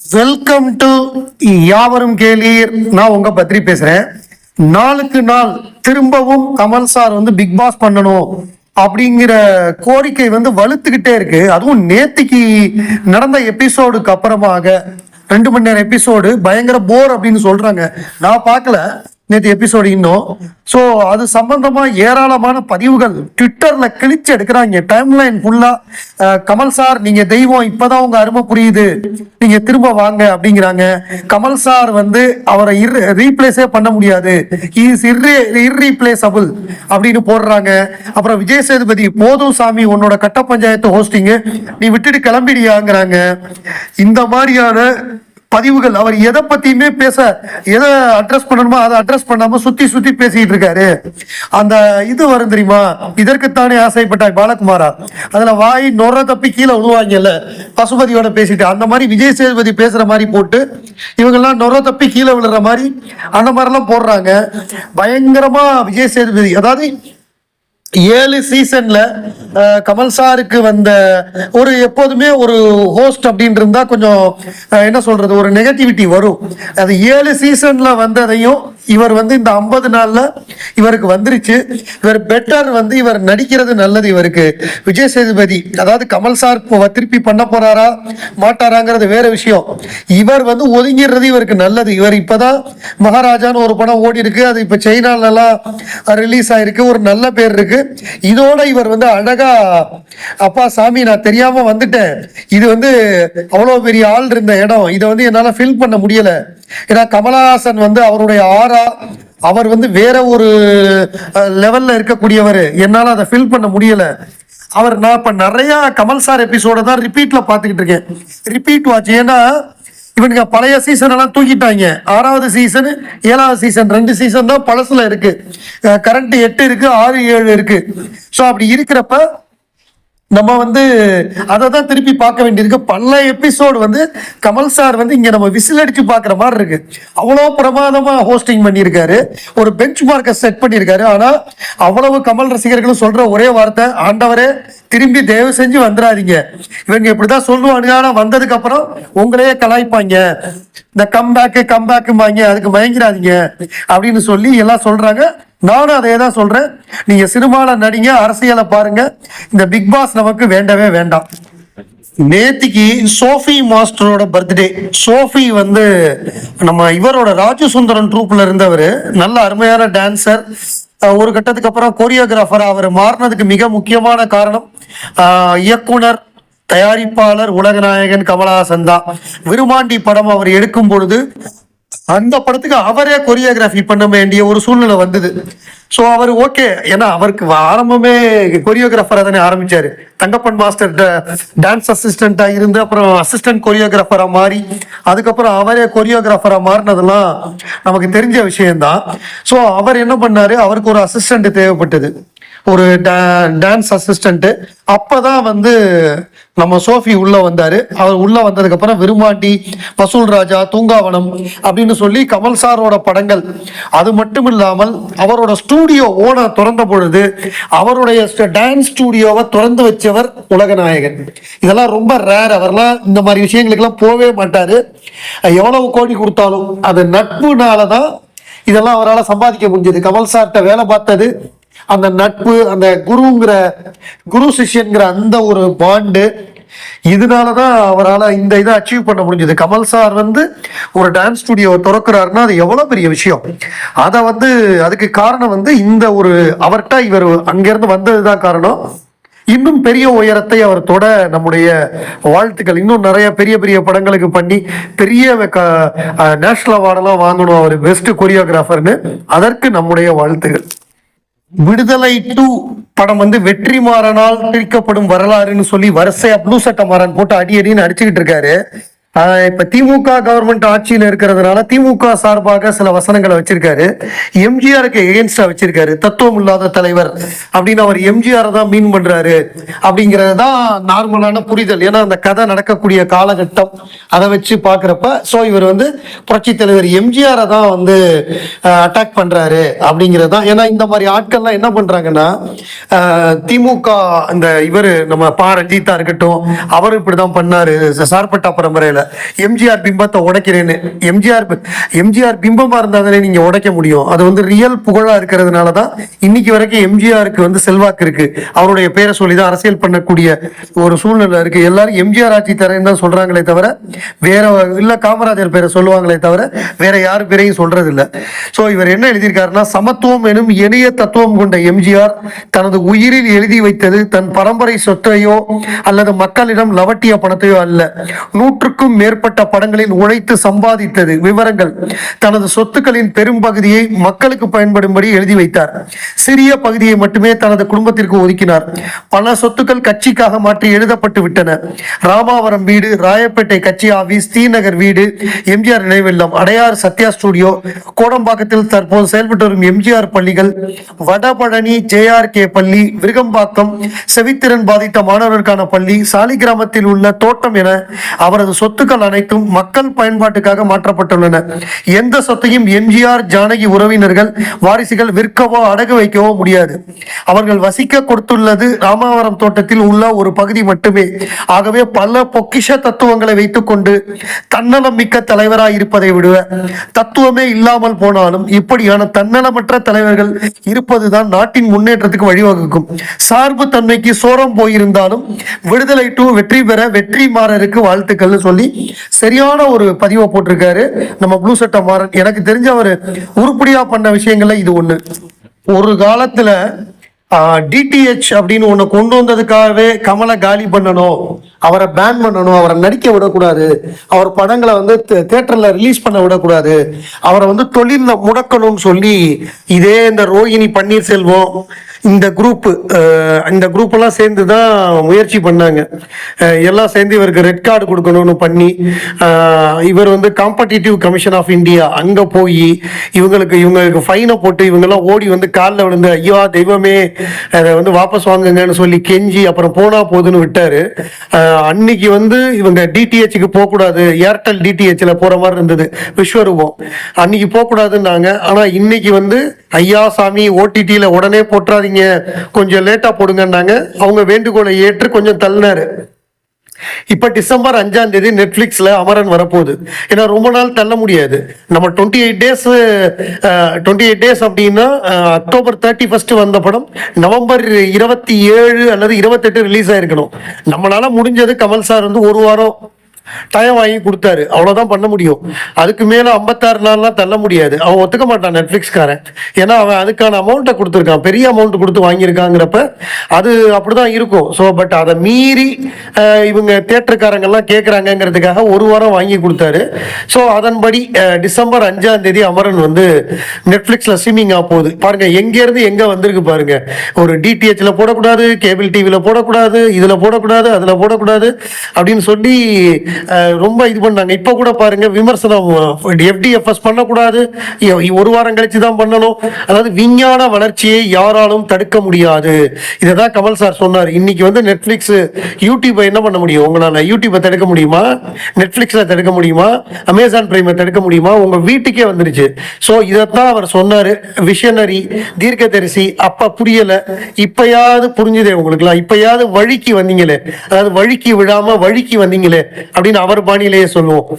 Welcome to யாவரும் கேளீர். நான் உங்க பத்திரி பேசுறேன். நாளுக்கு நாள் திரும்பவும் கமல் சார் வந்து பிக் பாஸ் பண்ணணும் அப்படிங்கிற கோரிக்கை வந்து வலுத்துக்கிட்டே இருக்கு. அதுவும் நேத்திக்கு நடந்த எபிசோடுக்கு அப்புறமாக ரெண்டு மணி நேரம் எபிசோடு பயங்கர போர் அப்படின்னு சொல்றாங்க. நான் பார்க்கல. நேற்று எபிசோடு இன்னும். ஸோ அது சம்பந்தமா ஏராளமான பதிவுகள் ட்விட்டர்ல கிழிச்சு எடுக்கிறாங்க. டைம் லைன் ஃபுல்லா கமல் சார் நீங்க தெய்வம் இப்பதான் உங்க அருமை புரியுது. நீங்க திரும்ப வாங்க அப்படிங்கிறாங்க. கமல் சார் வந்து அவரை ரீப்ளேஸே பண்ண முடியாது. இஸ் இர்ரீப்ளேசபிள் அப்படின்னு போடுறாங்க. அப்புறம் விஜய் சேதுபதி போதும் சாமி உன்னோட கட்ட பஞ்சாயத்து ஹோஸ்டிங்கு நீ விட்டுட்டு கிளம்பிடியாங்கிறாங்க. இந்த மாதிரியான பதிவுகள் அவர் எதை பத்தியுமே பேச எதை அட்ரஸ் பண்ணணுமோ அதை அட்ரஸ் பண்ணாம சுத்தி சுத்தி பேசிட்டு இருக்காரு. அந்த இது வரும் தெரியுமா? இதற்குத்தானே ஆசைப்பட்டாய் பாலகுமாரா. அதுல வாய் நொற தப்பி கீழே விழுவாங்கல்ல பசுபதியோட பேசிட்டு அந்த மாதிரி விஜய் சேதுபதி பேசுற மாதிரி போட்டு இவங்கெல்லாம் நொற தப்பி கீழே விழுற மாதிரி அந்த மாதிரிலாம் போடுறாங்க. பயங்கரமா விஜய் சேதுபதி அதாவது ஏழு சீசன்ல கமல் சாருக்கு வந்த ஒரு எப்போதுமே ஒரு ஹோஸ்ட் அப்படின்னு இருந்தா கொஞ்சம் என்ன சொல்றது ஒரு நெகட்டிவிட்டி வரும். அது ஏழு சீசன்ல வந்ததையும் இவர் வந்து இந்த ஐம்பது நாள்ல இவருக்கு வந்துருச்சு. இவர் பெட்டர் வந்து இவர் நடிக்கிறது நல்லது இவருக்கு. விஜய் சேதுபதி அதாவது கமல் சார் திருப்பி பண்ண போறாரா மாட்டாராங்கிறது வேற விஷயம். இவர் வந்து ஒதுங்கிடுறது இவருக்கு நல்லது. இவர் இப்பதான் மகாராஜான்னு ஒரு படம் ஓடி இருக்கு அது இப்ப சைனால எல்லாம் ரிலீஸ் ஆயிருக்கு. ஒரு நல்ல பேர் இருக்கு. இதோட இவர் வந்து அழகா அப்பா சாமி நான் தெரியாம வந்துட்டேன். இது வந்து அவ்வளவு பெரிய ஆள் இருந்த இடம். இதை வந்து என்னால ஃபில் பண்ண முடியல. ஏன்னா கமலஹாசன் வந்து அவருடைய ஆறா அவர் வந்து வேற ஒரு லெவல்ல இருக்கக்கூடியவர். என்னால அதை ஃபில் பண்ண முடியல. அவர் நான் இப்ப நிறைய கமல் சார் எபிசோட தான் ரிப்பீட்ல பாத்துக்கிட்டு இருக்கேன். ரிப்பீட் வாட்ச் ஏன்னா இவனுங்க பழைய சீசன் எல்லாம் தூக்கிட்டாங்க. ஆறாவது சீசன் ஏழாவது சீசன் ரெண்டு சீசன் தான் பழசுல இருக்கு. கரண்ட் எட்டு இருக்கு ஆறு ஏழு இருக்கு. ஸோ அப்படி இருக்கிறப்ப நம்ம வந்து அதை தான் திருப்பி பார்க்க வேண்டியிருக்கு. பல எபிசோடு வந்து கமல் சார் வந்து இங்கே நம்ம விசில் அடிச்சு பார்க்குற மாதிரி இருக்கு. அவ்வளோ பிரமாதமாக ஹோஸ்டிங் பண்ணியிருக்காரு. ஒரு பெஞ்ச் மார்க்கை செட் பண்ணியிருக்காரு. ஆனால் அவ்வளவு கமல் ரசிகர்களும் சொல்கிற ஒரே வார்த்தை ஆண்டவரே திரும்பி தயவு செஞ்சு வந்துடாதீங்க இவங்க இப்படிதான் சொல்லுவானுங்க. ஆனால் வந்ததுக்கு அப்புறம் உங்களையே கலாய்ப்பாங்க. இந்த கம்பேக்கு கம்பேக்கும்பாங்க அதுக்கு மயங்கிறாதீங்க. அப்படின்னு சொல்லி எல்லாம் சொல்கிறாங்க நானும் அதே தான் சொல்றேன். நீங்க சினிமாவில் நடிங்க அரசியலை பாருங்க. இந்த பிக் பாஸ் நமக்கு வேண்டவே வேண்டாம். நேத்திக்கு சோஃபி மாஸ்டரோட பர்த்டே. சோஃபி வந்து நம்ம இவரோட ராஜு சுந்தரன் ட்ரூப்ல இருந்தவர். நல்ல அருமையான டான்சர் ஒரு கட்டத்துக்கு அப்புறம் கொரியோகிராஃபர் அவர் மாறினதுக்கு மிக முக்கியமான காரணம் இயக்குனர் தயாரிப்பாளர் உலகநாயகன் கமலஹாசன் தான். விருமாண்டி படம் அவர் எடுக்கும் பொழுது அந்த படத்துக்கு அவரே கொரியோகிராஃபி பண்ண வேண்டிய ஒரு சூழ்நிலை வந்தது. ஸோ அவர் ஓகே ஏன்னா அவருக்கு ஆரம்பமே கொரியோகிராஃபராக தானே ஆரம்பிச்சாரு. தங்கப்பன் மாஸ்டர் டான்ஸ் அசிஸ்டண்ட்டாக இருந்து அப்புறம் அசிஸ்டன்ட் கொரியோகிராஃபராக மாறி அதுக்கப்புறம் அவரே கொரியோகிராஃபராக மாறினதெல்லாம் நமக்கு தெரிஞ்ச விஷயம்தான். ஸோ அவர் என்ன பண்ணாரு? அவருக்கு ஒரு அசிஸ்டன்ட் தேவைப்பட்டது. ஒரு டான்ஸ் அசிஸ்டண்ட்டு அப்போ தான் வந்து நம்ம சோஃபி உள்ள வந்தாரு. அவர் உள்ள வந்ததுக்கு அப்புறம் விருமாண்டி வசூல் ராஜா தூங்காவனம் அப்படின்னு சொல்லி கமல் சாரோட படங்கள். அது மட்டும் இல்லாமல் அவரோட ஸ்டூடியோ ஓன திறந்த பொழுது அவருடைய டான்ஸ் ஸ்டூடியோவை திறந்து வச்சவர் உலகநாயகன். இதெல்லாம் ரொம்ப ரேர் அவர்லாம் இந்த மாதிரி விஷயங்களுக்கெல்லாம் போகவே மாட்டாரு. எவ்வளவு கோடி கொடுத்தாலும் அது நட்புனால தான் இதெல்லாம் அவரால் சம்பாதிக்க முடிஞ்சது. கமல் சார்கிட்ட வேலை பார்த்தது அந்த நட்பு அந்த குருங்கிற குரு சிஷ்யன்கிற அந்த ஒரு பாண்டு இதனால தான் அவரால் இந்த இதை அச்சீவ் பண்ண முடிஞ்சது. கமல் சார் வந்து ஒரு டான்ஸ் ஸ்டுடியோ திறக்கிறாருன்னா அது எவ்வளோ பெரிய விஷயம். அதை வந்து அதுக்கு காரணம் வந்து இந்த ஒரு அவர்கிட்ட இவர் அங்கேருந்து வந்தது தான் காரணம். இன்னும் பெரிய உயரத்தை அவர் தொட நம்முடைய வாழ்த்துக்கள். இன்னும் நிறைய பெரிய பெரிய படங்களுக்கு பண்ணி பெரிய நேஷனல் அவார்டெல்லாம் வாங்கணும் அவர் பெஸ்ட் கொரியோகிராஃபர்னு அதற்கு நம்முடைய வாழ்த்துகள். விடுதலை டூ படம் வந்து வெற்றிமாறனால் திரிக்கப்படும் வரலாறுன்னு சொல்லி வரிசையா ப்ளூ சட்ட மாறன் போட்டு அடி அடின்னு அடிச்சுக்கிட்டு இருக்காரு. இப்ப திமுக கவர்மெண்ட் ஆட்சியில் இருக்கிறதுனால திமுக சார்பாக சில வசனங்களை வச்சிருக்காரு. எம்ஜிஆருக்கு எகென்ஸ்டா வச்சிருக்காரு. தத்துவம் இல்லாத தலைவர் அப்படின்னு அவர் எம்ஜிஆர் தான் மீன் பண்றாரு. அப்படிங்கிறது தான் நார்மலான புரிதல். ஏன்னா அந்த கதை நடக்கக்கூடிய காலகட்டம் அதை வச்சு பாக்குறப்ப ஸோ இவர் வந்து புரட்சி தலைவர் எம்ஜிஆரை தான் வந்து அட்டாக் பண்றாரு அப்படிங்கிறது தான். ஏன்னா இந்த மாதிரி ஆட்கள்லாம் என்ன பண்றாங்கன்னா திமுக அந்த இவர் நம்ம பா ரஞ்சித்தா இருக்கட்டும் அவர் இப்படிதான் பண்ணாரு. சார்பட்டா பரம்பரையில. எம்ஜிஆர் பிம்பத்தை உடைக்கிறேன்னு. எம்ஜிஆர் எம்ஜிஆர் பிம்பமாக இருந்தா தானே நீங்க உடைக்க முடியும். அது வந்து ரியல் புகழாக இருக்கிறதுனால தான் இன்னைக்கு வரைக்கும் எம்ஜிஆருக்கு வந்து செல்வாக்கு இருக்கு. அவருடைய பேரை சொல்லி தான் அரசியல் பண்ணக்கூடிய ஒரு சூழ்நிலை இருக்கு. எல்லாரும் எம்ஜிஆர் ஆட்சி தரேன்னு தான் சொல்றாங்களே தவிர வேற இல்லை காமராஜர் பேரை சொல்லுவாங்களே தவிர வேற யார் பேரையும் சொல்றது இல்லை ஸோ இவர் என்ன எழுதியிருக்காருன்னா சமத்துவம் எனும் இணைய தத்துவம் கொண்ட எம்ஜிஆர் தனது உயிரில் எழுதி வைத்தது தன் பரம்பரை சொத்தையோ அல்லது மக்களிடம் லவட்டிய பணத்தையோ அல்ல. நூற்றுக்கும் மேற்பட்ட படங்களில் உழைத்து சம்பாதித்தது. விவரங்கள். தனது சொத்துக்களின் பெரும்பகுதியை மக்களுக்கு பயன்படும்படி எழுதி வைத்தார். சிறிய பகுதியை மட்டுமே தனது குடும்பத்திற்கு ஒதுக்கினார். பல சொத்துக்கள் கட்சிக்காக மாற்றி எழுதப்பட்டு விட்டன. ராமாவரம் வீடு ராயப்பேட்டை கட்சி ஆபீஸ் தீநகர் வீடு எம்ஜிஆர் நினைவில்லம் அடையார் சத்யா ஸ்டுடியோ கோடம்பாக்கத்தில் தற்போது செயல்பட்டு வரும் எம்ஜிஆர் பள்ளிகள் வடபழனி ஜேஆர்கே பள்ளி விருகம்பாக்கம் செவித்திறன் பாதித்த மாணவர்களுக்கான பள்ளி சாலிகிராமத்தில் உள்ள தோட்டம் என அவரது சொத்து சொத்துக்கள் அனைத்தும் மக்கள் பயன்பாட்டுக்காக மாற்றப்பட்டுள்ளன. எந்த சொத்தையும் எம்ஜிஆர் ஜானகி உறவினர்கள் வாரிசுகள் விற்கவோ அடகு வைக்கவோ முடியாது. அவர்கள் வசிக்க கொடுத்துள்ளது ராமாவரம் தோட்டத்தில் உள்ள ஒரு பகுதி மட்டுமே. ஆகவே பல பொக்கிஷ தத்துவங்களை வைத்துக்கொண்டு தன்னலம் மிக்க தலைவராய் இருப்பதை விடுவ. தத்துவமே இல்லாமல் போனாலும் இப்படியான தன்னலமற்ற தலைவர்கள் இருப்பதுதான் நாட்டின் முன்னேற்றத்துக்கு வழிவகுக்கும். சார்பு தன்மைக்கு சோரம் போயிருந்தாலும் விடுதலை டு வெற்றி பெற வெற்றி மாறருக்கு வாழ்த்துக்கள்னு சொல்லி சரியான ஒரு பதிவை போட்டிருக்காரு. நம்ம ப்ளூ சட்ட மாறன் எனக்கு தெரிஞ்ச அவர் உருப்படியா பண்ண விஷயங்கள்ல இது ஒண்ணு. ஒரு காலத்துல டிடிஹெச் அப்படின்னு ஒண்ணு கொண்டு வந்ததுக்காகவே கமலை காலி பண்ணணும். அவரை பேன் பண்ணணும். அவரை நடிக்க விடக்கூடாது. அவர் படங்களை வந்து தேட்டர்ல ரிலீஸ் பண்ண விடக்கூடாது. அவரை வந்து தொழிலில் முடக்கணும்னு சொல்லி இதே இந்த ரோஹிணி பன்னீர்செல்வம் இந்த குரூப் இந்த குரூப் எல்லாம் சேர்ந்து தான் முயற்சி பண்ணாங்க. எல்லாம் சேர்ந்து இவருக்கு ரெட் கார்டு கொடுக்கணும்னு பண்ணி இவர் வந்து காம்படிட்டிவ் கமிஷன் ஆஃப் இந்தியா அங்கே போய் இவங்களுக்கு இவங்களுக்கு ஃபைனை போட்டு இவங்கெல்லாம் ஓடி வந்து காலில் விழுந்து ஐயா தெய்வமே அதை வந்து வாபஸ் வாங்குங்கன்னு சொல்லி கெஞ்சி அப்புறம் போனா போதுன்னு விட்டாரு. அன்னைக்கு வந்து இவங்க டிடிஹெச்சுக்கு போகக்கூடாது ஏர்டெல் டிடிஹெச்ல போற மாதிரி இருந்தது. விஸ்வரூபம். அன்னைக்கு போகக்கூடாதுன்னாங்க. ஆனால் இன்னைக்கு வந்து ஐயா சாமி ஓடிடியில் உடனே போட்டுறாதீங்க கொஞ்சம் லேட்டா போடுங்கன்னாங்க. அவங்க வேண்டுகோளை ஏற்று கொஞ்சம் தள்ளினாரு. இப்போ டிசம்பர் அஞ்சாம் தேதி நெட்ஃப்ளிக்ஸில் அமரன் வரப்போகுது. ஏன்னா ரொம்ப நாள் தள்ள முடியாது. நம்ம twenty eight days twenty eight days அப்படின்னா அக்டோபர் தேர்ட்டி ஃபர்ஸ்ட் வந்த படம் நவம்பர் இருபத்தி ஏழு அல்லது இருபத்தெட்டு ரிலீஸ் ஆயிருக்கணும். நம்மளால முடிஞ்சது கமல் சார் வந்து ஒரு வாரம் டைம் வாங்கி கொடுத்தாரு. அவ்வளோதான் பண்ண முடியும். அதுக்கு மேலே ஐம்பத்தாறு நாள்லாம் தள்ள முடியாது. அவன் ஒத்துக்க மாட்டான் நெட்ஃப்ளிக்ஸ்காரன். ஏன்னா அவன் அதுக்கான அமௌண்ட்டை கொடுத்துருக்கான். பெரிய அமௌண்ட் கொடுத்து வாங்கியிருக்காங்கிறப்ப அது அப்படிதான் இருக்கும். ஸோ பட் அதை மீறி இவங்க தேட்டருக்காரங்கெல்லாம் கேட்குறாங்கங்கிறதுக்காக ஒரு வாரம் வாங்கி கொடுத்தாரு. ஸோ அதன்படி டிசம்பர் அஞ்சாம் தேதி அமரன் வந்து நெட்ஃப்ளிக்ஸில் ஸ்ட்ரீமிங் ஆக போகுது. பாருங்கள் எங்கேருந்து எங்கே வந்திருக்கு பாருங்கள் ஒரு டிடிஹெச்சில் போடக்கூடாது கேபிள் டிவியில் போடக்கூடாது இதில் போடக்கூடாது அதில் போடக்கூடாது அப்படின்னு சொல்லி ரொம்ப இது பண்ணாங்க. இப்போ கூட பாருங்க விமர்சனம் எஃப்டிஎஃப்எஸ் பண்ணக்கூடாது. ஒரு வாரம் கழிச்சு தான் பண்ணணும். அதாவது விஞ்ஞான வளர்ச்சியை யாராலும் தடுக்க முடியாது. இதை தான் கமல் சார் சொன்னார். இன்னைக்கு வந்து நெட்ஃப்ளிக்ஸ் யூடியூப்பை என்ன பண்ண முடியும்? உங்களால யூடியூப்பை தடுக்க முடியுமா? நெட்ஃப்ளிக்ஸில் தடுக்க முடியுமா? அமேசான் பிரைமை தடுக்க முடியுமா? உங்க வீட்டுக்கே வந்துருச்சு. ஸோ இதைத்தான் அவர் சொன்னார். விஷனரி தீர்க்கதரிசி அப்ப புரியல. இப்பயாவது புரிஞ்சுதே உங்களுக்குலாம். இப்பயாவது வழிக்கு வந்தீங்களே. அதாவது வழிக்கு விழாம வழிக்கு வந்தீங்களே. அப்படின்னு அவர் பாணியிலேயே சொல்லுவோம்.